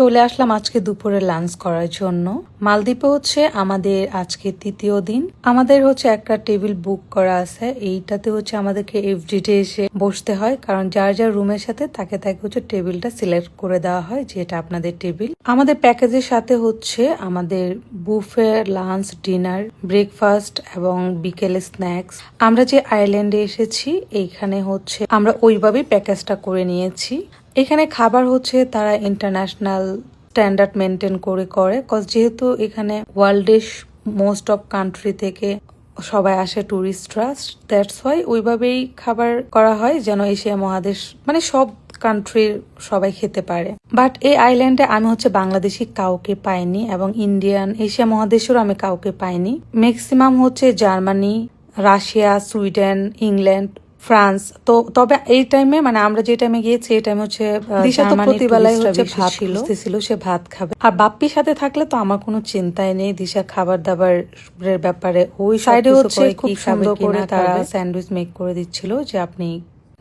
চলে আসলাম আজকে দুপুরে লাঞ্চ করার জন্য। মালদ্বীপে হচ্ছে আমাদের আজকে তৃতীয় দিন। আমাদের হচ্ছে একটা টেবিল বুক করা আছে। এইটাতে হচ্ছে আমাদেরকে এভরিডে এসে বসতে হয়, কারণ যার যার রুমের সাথে তাকে তাকে হচ্ছে টেবিলটা সিলেক্ট করে দেওয়া হয় যে এটা আপনাদের টেবিল। আমাদের প্যাকেজের সাথে হচ্ছে আমাদের বুফে, লাঞ্চ, ডিনার, ব্রেকফাস্ট এবং বিকেলে স্ন্যাক্স। আমরা যে আইল্যান্ডে এসেছি, এইখানে হচ্ছে আমরা ওইভাবেই প্যাকেজটা করে নিয়েছি। এখানে খাবার হচ্ছে তারা ইন্টারন্যাশনাল স্ট্যান্ডার্ড মেনটেন করে করে কজ যেহেতু এখানে ওয়ার্ল্ডের মোস্ট অফ কান্ট্রি থেকে সবাই আসে টুরিস্টরা দ্যাটস ওয়াই ওইভাবেই খাবার করা হয় যেন এশিয়া মহাদেশ মানে সব কান্ট্রির সবাই খেতে পারে। বাট এই আইল্যান্ডে আমি হচ্ছে বাংলাদেশি কাউকে পাইনি এবং ইন্ডিয়ান এশিয়া মহাদেশেরও আমি কাউকে পাইনি। ম্যাক্সিমাম হচ্ছে Germany Russia Sweden England France. তো তবে এই টাইমে মানে আমরা যে টাইমে গিয়েছি এই টাইমে হচ্ছে দিশা তো প্রতিবেলায় হচ্ছে ভাত ছিল। সে ভাত খাবে। আর বাপ্পির সাথে থাকলে তো আমার কোনো চিন্তাই নেই দিশা খাবার দাবারের ব্যাপারে ওই সাইডে হচ্ছে খুব সুন্দর করে তারা স্যান্ডউইচ মেক করে দিচ্ছিল যে আপনি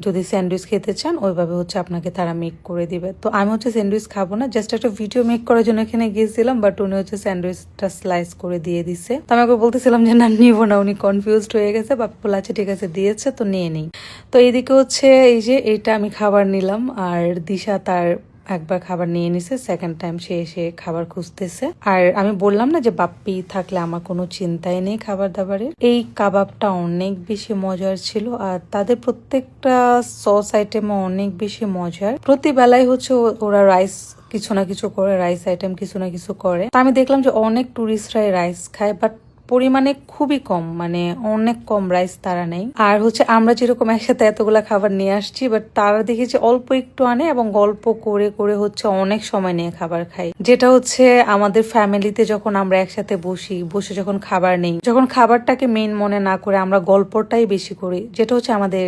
যদি স্যান্ডউইচ খেতে চান, ওইভাবে হচ্ছে আপনাকে তারা মেক করে দিবে। তো আমি হচ্ছে স্যান্ডউইচ খাব না জাস্ট একটা ভিডিও মেক করার জন্য এখানে গিয়েছিলাম বাট উনি হচ্ছে স্যান্ডউইচটা স্লাইস করে দিয়ে দিছে। তো আমি ওকে বলতেছিলাম যে, না, নিবো না। উনি কনফিউজড হয়ে গেছে বা বলে আচ্ছা ঠিক আছে, দিয়েছে, তো নিয়ে নিই। তো এইদিকে হচ্ছে এই যে, এটা আমি খাবার নিলাম, আর দিশা তার একবার খাবার নিয়ে নিছে সেকেন্ড টাইম সে এসে খাবার খুঁজতেছে। আর আমি বললাম না যে, বাপ্পি, থাকলে আমার কোনো চিন্তাই নেই খাবার দাবারের এই কাবাবটা অনেক বেশি মজার ছিল আর তাদের প্রত্যেকটা সস আইটেমও অনেক বেশি মজার। প্রতি বেলায় হচ্ছে ওরা রাইস কিছু না কিছু করে রাইস আইটেম কিছু না কিছু করে। আমি দেখলাম যে অনেক টুরিস্টরাই রাইস খায় বাট পরিমাণে খুবই কম মানে অনেক কম রাইস তারা নেই আর হচ্ছে আমরা যেরকম একসাথে এতগুলা খাবার নিয়ে আসছি বাট তারা দেখেছি অল্প একটু আনে এবং গল্প করে করে হচ্ছে অনেক সময় নিয়ে খাবার খাই যেটা হচ্ছে আমাদের ফ্যামিলিতে যখন আমরা একসাথে বসি, বসে যখন খাবার নেই, যখন খাবারটাকে মেন মনে না করে আমরা গল্পটাই বেশি করি। যেটা হচ্ছে আমাদের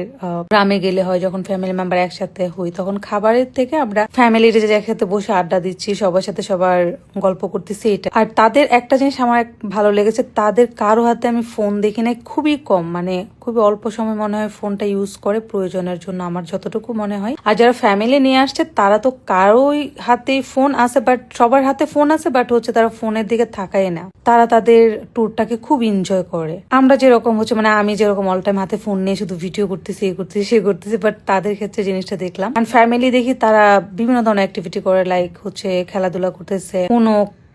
গ্রামে গেলে হয়, যখন ফ্যামিলি মেম্বার একসাথে হই, তখন খাবারের থেকে আমরা ফ্যামিলির যে একসাথে বসে আড্ডা দিচ্ছি, সবার সাথে সবার গল্প করতেছি, এটা। আর তাদের একটা জিনিস আমার ভালো লেগেছে, তাদের কারও হাতে আমি ফোন দেখি নাই, খুবই কম। মানে খুবই অল্প সময় মনে হয় ফোনটা ইউজ করে প্রয়োজনের জন্য আমার যতটুকু মনে হয়। আর যারা ফ্যামিলি নিয়ে আসছে, তারা তো কারোই হাতেই ফোন আছে বাট সবার হাতে ফোন আছে বাট হচ্ছে তারা ফোনের দিকে থাকাই না। তারা তাদের ট্যুরটাকে খুব এনজয় করে। আমরা যেরকম হচ্ছে মানে আমি যেরকম অল টাইম হাতে ফোন নিয়ে শুধু ভিডিও করতেছি, এ করতেছি, সে করতেছি বাট তাদের ক্ষেত্রে জিনিসটা দেখলাম। আর ফ্যামিলি দেখি, তারা বিভিন্ন ধরনের অ্যাক্টিভিটি করে লাইক হচ্ছে খেলাধুলা করতেছে, কোনো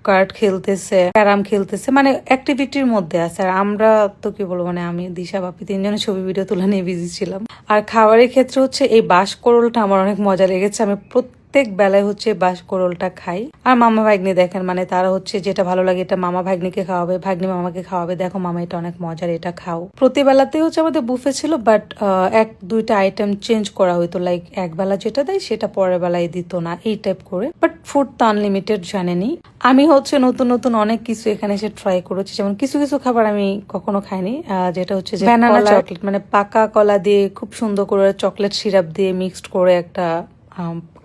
কার্ড খেলতেছে, ক্যারাম খেলতেছে মানে অ্যাক্টিভিটির মধ্যে আছে। আর আমরা তো কি বলব মানে আমি, দিশা, বাপি তিনজনের ছবি ভিডিও তুলে নিয়ে বিজি ছিলাম। আর খাবারের ক্ষেত্রে হচ্ছে এই বাঁশকরোলটা আমার অনেক মজা লেগেছে। আমি প্রত্যেক বেলায় হচ্ছে বাঁশকরোলটা খাই। আর মামা ভাগ্নি দেখেন মানে তারা হচ্ছে যেটা ভালো লাগে এটা মামা ভাগ্নিকে খাওয়াবে ভাগ্নি মামাকে খাওয়াবে। দেখো মামা এটা অনেক মজার এটা খাও। প্রতি বেলাতেই হচ্ছে আমাদের বুফে ছিল বাট এক দুইটা আইটেম চেঞ্জ করা হইতো লাইক এক বেলা যেটা দেয় সেটা পরের বেলায় দিত না এই টাইপ করে। বাট ফুড তো আনলিমিটেড জানেনি। আমি হচ্ছে নতুন নতুন অনেক কিছু এখানে এসে ট্রাই করেছি যেমন কিছু কিছু খাবার আমি কখনো খাইনি যেটা হচ্ছে ব্যানানা চকলেট মানে পাকা কলা দিয়ে খুব সুন্দর করে চকলেট সিরাপ দিয়ে মিক্সড করে একটা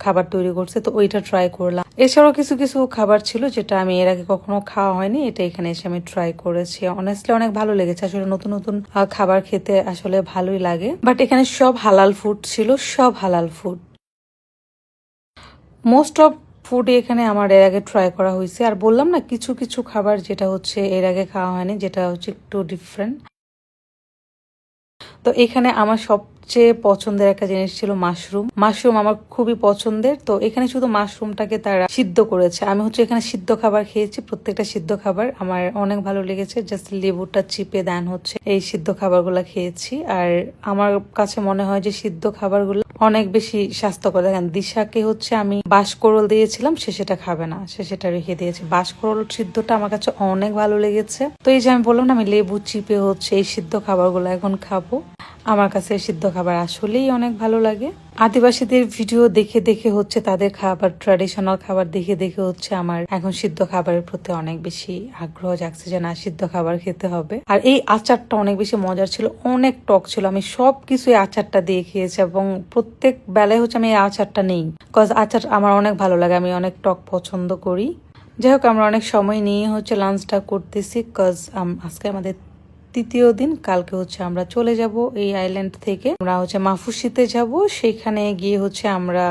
খাবার তৈরি করছে, তো ওইটা ট্রাই করলাম। এছাড়াও কিছু কিছু খাবার ছিল যেটা আমি এর আগে কখনো খাওয়া হয়নি, এটা এখানে এসে আমি ট্রাই করেছি। অনেস্টলি অনেক ভালো লেগেছে, আসলে নতুন নতুন খাবার খেতে আসলে ভালোই লাগে। বাট এখানে সব হালাল ফুড ছিল, সব হালাল ফুড মোস্ট অফ ফুড এখানে আমার এর আগে ট্রাই করা হয়েছে। আর বললাম না, কিছু কিছু খাবার যেটা হচ্ছে এর আগে খাওয়া হয়নি, যেটা হচ্ছে একটু ডিফারেন্ট তো এখানে আমার সবচেয়ে পছন্দের একটা জিনিস ছিল মাশরুম। মাশরুম আমার খুবই পছন্দের। তো এখানে শুধু মাশরুমটাকে তারা সিদ্ধ করেছে। আমি হচ্ছে এখানে সিদ্ধ খাবার খেয়েছি, প্রত্যেকটা সিদ্ধ খাবার। আমার অনেক ভালো লেগেছে। জাস্ট লেবুটা চিপে দেন হচ্ছে এই সিদ্ধ খাবারগুলো খেয়েছি। আর আমার কাছে মনে হয় যে সিদ্ধ খাবারগুলো অনেক বেশি স্বাস্থ্যকর। দেখেন, দিশাকে হচ্ছে আমি বাঁশকরল দিয়েছিলাম, সে সেটা খাবে না। সে সেটা রেখে দিয়েছে। বাঁশকরল সিদ্ধটা আমার কাছে অনেক ভালো লেগেছে। তো এই যে আমি বললাম না, আমি লেবু চিপে হচ্ছে এই সিদ্ধ খাবারগুলো এখন খাব। আমার কাছে সিদ্ধ খাবার আসলেই অনেক ভালো লাগে। আদিবাসীদের ভিডিও দেখে দেখে হচ্ছে তাদের খাবার ট্র্যাডিশনাল খাবার দেখে দেখে হচ্ছে আমার এখন সিদ্ধ খাবারের প্রতি অনেক বেশি আগ্রহ জাগছে যে না, সিদ্ধ খাবার খেতে হবে। আর এই আচারটা অনেক বেশি মজার ছিল, অনেক টক ছিল। আমি সব কিছু আচারটা দিয়ে খেয়েছি এবং প্রত্যেক বেলায় হচ্ছে আমি এই আচারটা নেই। কজ আচার আমার অনেক ভালো লাগে, আমি অনেক টক পছন্দ করি। যাই হোক, আমরা অনেক সময় নিয়ে হচ্ছে লাঞ্চটা করতেছি। কজ আজকে আমাদের তৃতীয় দিন, কালকে হচ্ছে আমরা চলে যাব এই আইল্যান্ড থেকে। আমরা হচ্ছে মাফুসিতে যাব, সেখানে গিয়ে হচ্ছে আমরা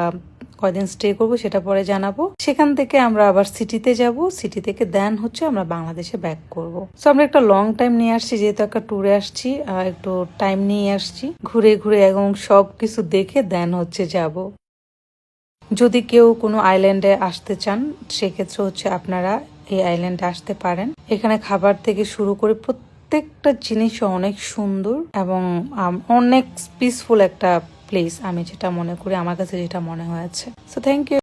কয়দিন স্টে করব সেটা পরে জানাব। সেখান থেকে আমরা আবার সিটিতে যাব সিটি থেকে দেন হচ্ছে আমরা বাংলাদেশে ব্যাক করব। সো আমরা একটা লং টাইম নিয়ে আসছি, যেহেতু একটা ট্যুরে আসছি একটু টাইম নিয়ে আসছি। ঘুরে ঘুরে এবং সব কিছু দেখে দেন হচ্ছে যাব। যদি কেউ কোনো আইল্যান্ডে আসতে চান, সেক্ষেত্রে হচ্ছে আপনারা এই আইল্যান্ডে আসতে পারেন। এখানে খাবার থেকে শুরু করে প্রত্যেকটা জিনিস অনেক সুন্দর এবং অনেক পিসফুল একটা প্লেস আমি যেটা মনে করি, আমার কাছে যেটা মনে হয়েছে। So thank you